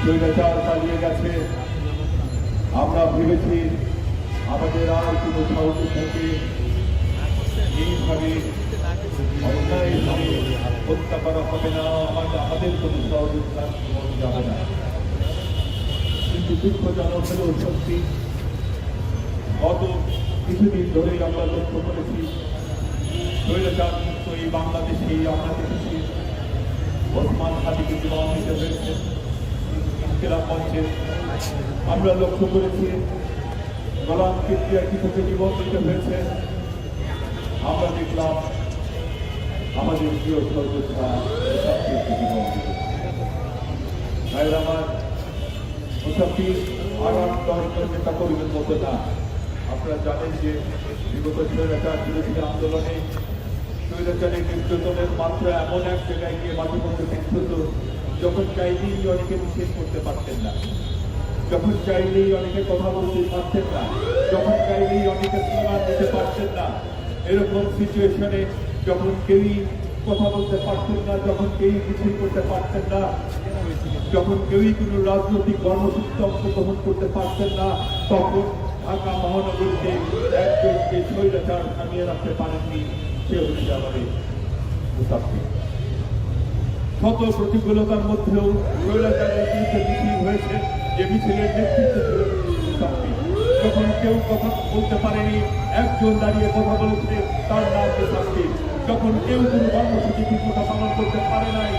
স্বৈরাচার পালিয়ে গেছে। আমরা ভেবেছি আমাদের আর কোনো সহযোদ্ধাকে এইভাবে অন্যায়ভাবে হত্যা করা হবে না। আমাদের আমাদের কোনো সহযোগিতা যাবে না। কিন্তু দুঃখজনক হলেও সত্যি, গত কিছুদিন ধরেই আমরা লক্ষ্য করেছি স্বৈরাচার মুক্ত এই বাংলাদেশে আমরা দেখেছি। ইনকিলাব আমরা লক্ষ্য করেছি, গোলাম কিপ্রিয়া কীভাবে জীবন দিতে হয়েছে? আমরা দেখলাম আমাদের প্রিয় সর্বোচ্চা আমার নেতা আপনারা জানেন যে বিগত স্বৈরাচার বিরোধী আন্দোলনে স্বৈরাচারের নির্যাতনের মাত্রা এমন এক জায়গায় গিয়ে মাঝে মধ্যে পৌঁছত যখন চাইলেই অনেকে নিষেধ করতে পারতেন না। যখন চাইলেই অনেকে কথা বলতে পারতেন না। যখন চাইলেই অনেকে স্লোগান দিতে পারতেন না। এরকম সিচুয়েশনে যখন কেউই কথা বলতে পারতেন না, যখন কেউই মিছিল করতে পারতেন না, যখন কেউই কোনো রাজনৈতিক কর্মসূচিতে অংশগ্রহণ করতে পারতেন না, তখন ঢাকা মহানগরীতে একজনকে স্বৈরাচার থামিয়ে রাখতে পারেননি। সে হচ্ছে আমাদের মুসাফির শত প্রতিকূলতার মধ্যেও হয়েছে। যে মিছিলের নেতৃত্ব ছিল মুসাফির যখন কেউ কথা বলতে পারেনি, একজন দাঁড়িয়ে কথা বলেছে, তার নাম মুসাফির যখন কেউ কোনো কর্মসূচি ঠিকমতো পালন করতে পারে নাই,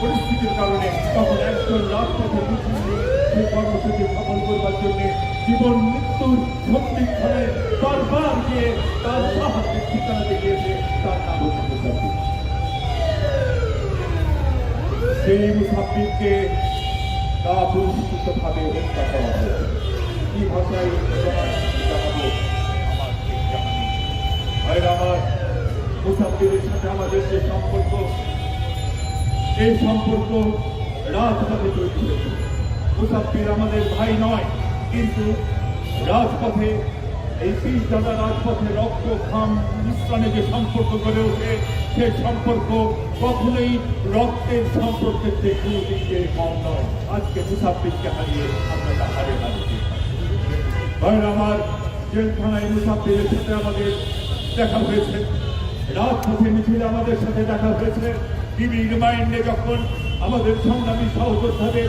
পরিস্থিতির কারণে তখন একজন রাজপথে মিছিল সেই কর্মসূচি সফল করবার জন্য জীবন মৃত্যুর সন্ধিক্ষণে বারবার গিয়ে তার সাহসের ঠিকানা দেখিয়েছে তার নাম মুসাফির সেই মুসাফিরকে তা পরিষ্কৃতভাবে হত্যা করা হয়েছে। কি ভাষায় আমার ভাইরা আমার, মুসাফিরের সাথে আমাদের যে সম্পর্ক, এই সম্পর্ক রাজপথে তৈরি হয়েছে মুসাফির আমাদের ভাই নয়, কিন্তু রাজপথে, এই তিন দাদা রাজপথে রক্ত, ঘাম, মিশ্রণে যে সম্পর্ক গড়ে ওঠে, সে সম্পর্ক কখনোই রক্তের সম্পর্কের যে কোনো দিক কম নয়। আজকে মুসাফিরকে হারিয়ে আমরা তা হারে হারিয়ে ভাইয়ের আমার জেলখানায় মুসাফিরের সাথে আমাদের দেখা হয়েছে, রাজপথে মিছিলে আমাদের সাথে দেখা হয়েছে। টিভি রিমাইন্ডে যখন আমাদের সংগ্রামী সহযোদ্ধাদের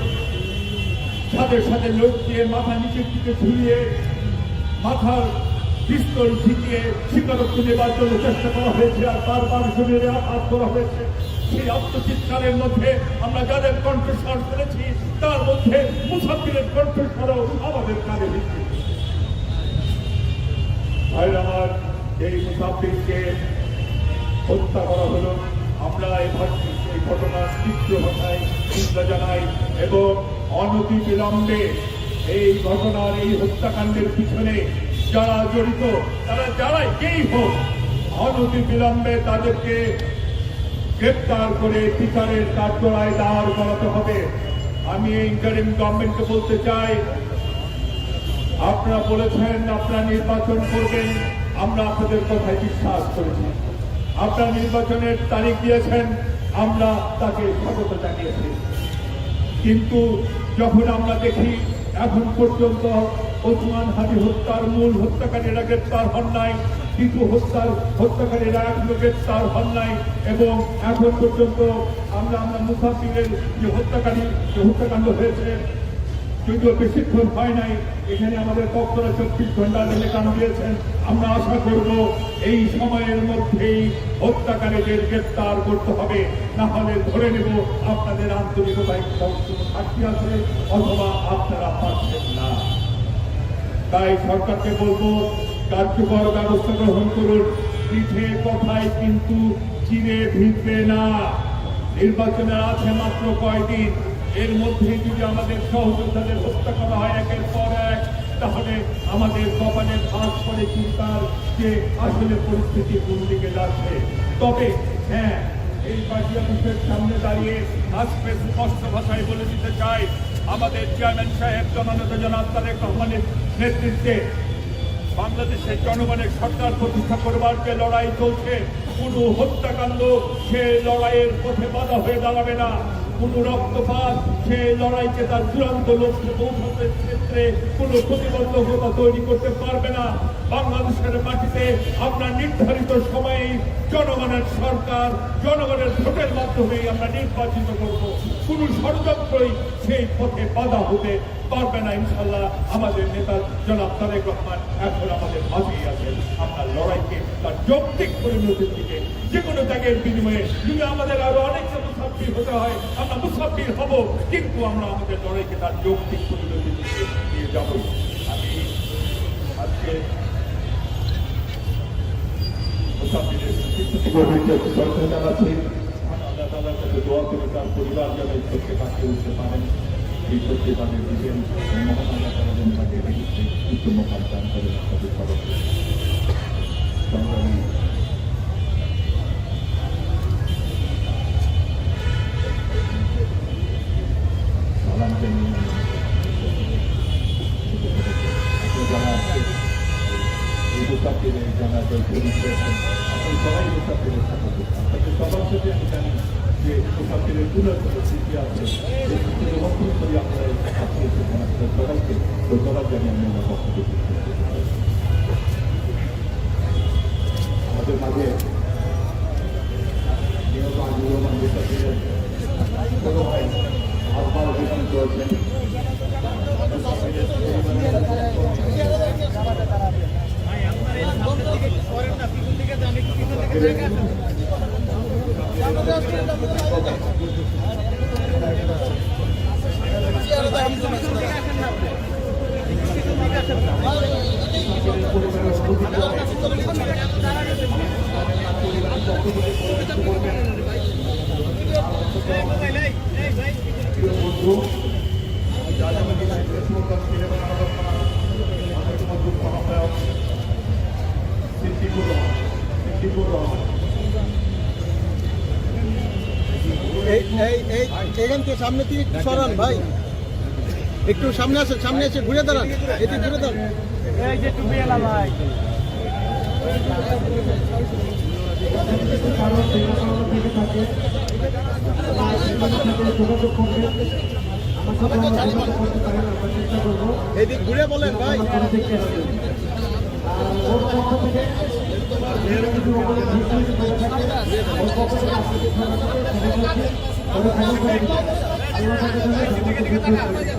সাথে লোক দিয়ে মাথা নিচের দিকে ঝুলিয়ে মাথার পিস্তল ঝিঁকিয়ে স্বীকারোক্ত নেবার জন্য চেষ্টা করা হয়েছে আর বারবার শরীরে আঘাত করা হয়েছে। সেই আত্মচিৎকারের মধ্যে আমরা যাদের কণ্ঠস্বর করেছি তার মধ্যে মুসাফিরের কণ্ঠস্বরও আমাদের কানে ভিত্তি ভাই আমার, এই মুসাফিরকে হত্যা করা হলো। আমরা এই ঘটনার তীব্র ভাষায় চিন্তা জানাই এবং অনতি বিলম্বে এই ঘটনার, এই হত্যাকাণ্ডের পিছনে যারা জড়িত, তারা যারাই যেই হোক অনতি বিলম্বে তাদেরকে গ্রেপ্তার করে বিচারের কাঠগড়ায় দাঁড় করাতে হবে। আমি ইন্টারিম গভর্নমেন্টকে বলতে চাই, আপনারা বলেছেন আপনারা নির্বাচন করবেন, আমরা আপনাদের কথায় বিশ্বাস করেছি। আপনারা নির্বাচনের তারিখ দিয়েছেন, আমরা তাকে স্বাগত জানিয়েছি। কিন্তু যখন আমরা দেখি এখন পর্যন্ত ওসমান হাজি হত্যার মূল হত্যাকারীরা গ্রেপ্তার হন নাই কিন্তু হত্যার হত্যাকারীরা এখনও গ্রেপ্তার হন নাই এবং এখন পর্যন্ত আমরা আমরা মুসাফিরের যে হত্যাকারী, যে হত্যাকাণ্ড হয়েছে যদিও বেশিক্ষণ হয় নাই, এখানে আমাদের পক্ষরা চব্বিশ ঘণ্টা লেখানো দিয়েছেন। আমরা আশা করব এই সময়ের মধ্যেই হত্যাকারীদের গ্রেপ্তার করতে হবে। না হলে ধরে নেব আপনাদের আন্তরিকতায় সাক্ষী আছে, অথবা আপনারা পাচ্ছেন না। তাই সরকারকে বলব, কার্যকর ব্যবস্থা গ্রহণ করুন। পিঠে কথায় কিন্তু চিনে ভিড়বে না। নির্বাচনের আছে মাত্র কয়দিন। এর মধ্যে যদি আমাদের সহযোদ্ধাদের হত্যা করা হয় একের পর এক, তাহলে আমাদের কপালে ভাগ করে চিন্তার যে আসলে পরিস্থিতি কোন দিকে যাচ্ছে। তবে হ্যাঁ এই পার্টি অফিসের সামনে দাঁড়িয়ে আজকে স্পষ্ট ভাষায় বলে দিতে চাই, আমাদের চেয়ারম্যান সাহেব জনানত জনাব তারেক রহমানের নেতৃত্বে বাংলাদেশের জনগণের সরকার প্রতিষ্ঠা করবার যে লড়াই চলছে, কোনো হত্যাকাণ্ড সে লড়াইয়ের পথে বাধা হয়ে দাঁড়াবে না। কোনো রক্তপাত, সে লড়াইকে তার চূড়ান্ত লক্ষ্যে পৌঁছানোর ক্ষেত্রে কোনো প্রতিবন্ধকতা তৈরি করতে পারবে না। বাংলাদেশের মাটিতে আমরা নির্ধারিত সময়ে জনগণের সরকার, জনগণের ভোটের মাধ্যমেই আমরা নির্বাচিত করব। কোনো ষড়যন্ত্রই সেই পথে বাধা হতে পারবে না ইনশাল্লাহ আমাদের নেতা জনাব তারেক রহমান এখন আমাদের মাঝেই আছেন। আমরা লড়াইকে তার যৌক্তিক পরিণতির দিকে, যে কোনো ত্যাগের বিনিময়ে যদি আমাদের আরও অনেকটা মুসাফির হতে হয়, আমরা মুসাফির হব, কিন্তু আমরা আমাদের লড়াইকে তার যৌক্তিক পরিণতির দিকে নিয়ে যাব মুসাফিরের শ্রদ্ধা জানাচ্ছি আল্লাহ তালার কাছে দোয়া করে তার পরিবার যেন এই সত্যি কাছে উঠতে পারেন এই সত্যি তাদের দিবেন মহান আল্লাহ তালা যেন দান করে তাদের সবার সাথে আমি জানি যে মুসাফিরের গুণের কোনো স্মৃতি আছে এই স্মৃতির লক্ষণ করি আমরা আপনাদের সবাইকে ধন্যবাদ জানিয়ে আমি আমার বক্তব্য। আমাদের মাঝে নিহত আজিজুর রহমান মুসাফিরের ছোট ভাই আব্বার উপস্থিত রয়েছেন বন্ধু রাজাবাড়ি ফেসবুক সিনেমা আমাদের মজুর সহায়ক সিদ্দিকুর রহমান সিদ্দিকুর রহমান এই এই এই এখান থেকে সামনে থেকে একটু সরান ভাই। একটু সামনে আসে সামনে এসে ঘুরে দাঁড়ান। এটি ঘুরে দাঁড়ান। এদিক ঘুরে বলেন ভাই। আমরা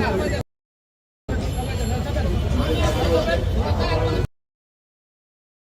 আমরা